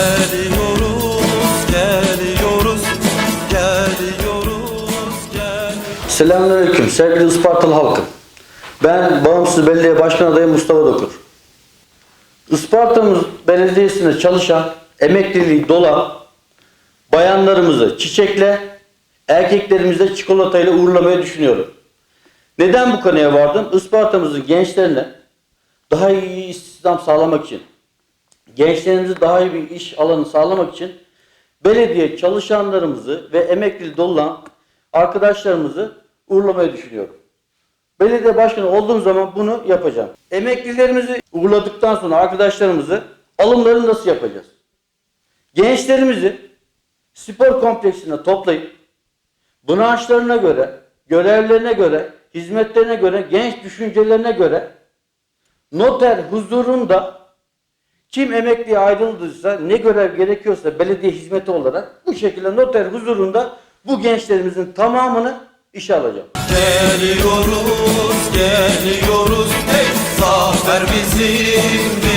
Geliyoruz, geliyoruz, geliyoruz, geliyoruz. Selamünaleyküm sevgili Ispartalı halkım. Ben Bağımsız Belediye Başkan Adayı Mustafa Dokur. Ispartamız Belediyesi'nde çalışan, emekliliği dolan bayanlarımızı çiçekle, erkeklerimizi çikolatayla uğurlamayı düşünüyorum. Neden bu konuya vardım? Ispartamızın gençlerine daha iyi istihdam sağlamak için, gençlerimize daha iyi bir iş alanı sağlamak için belediye çalışanlarımızı ve emekli dolan arkadaşlarımızı uğurlamayı düşünüyorum. Belediye başkanı olduğum zaman bunu yapacağım. Emeklilerimizi uğurladıktan sonra arkadaşlarımızı alımlarını nasıl yapacağız? Gençlerimizi spor kompleksine toplayıp branşlarına göre, görevlerine göre, hizmetlerine göre, genç düşüncelerine göre noter huzurunda kim emekliye ayrıldıysa ne görev gerekiyorsa belediye hizmeti olarak bu şekilde noter huzurunda bu gençlerimizin tamamını işe alacağım. Geliyoruz, geliyoruz, hey zafer bizim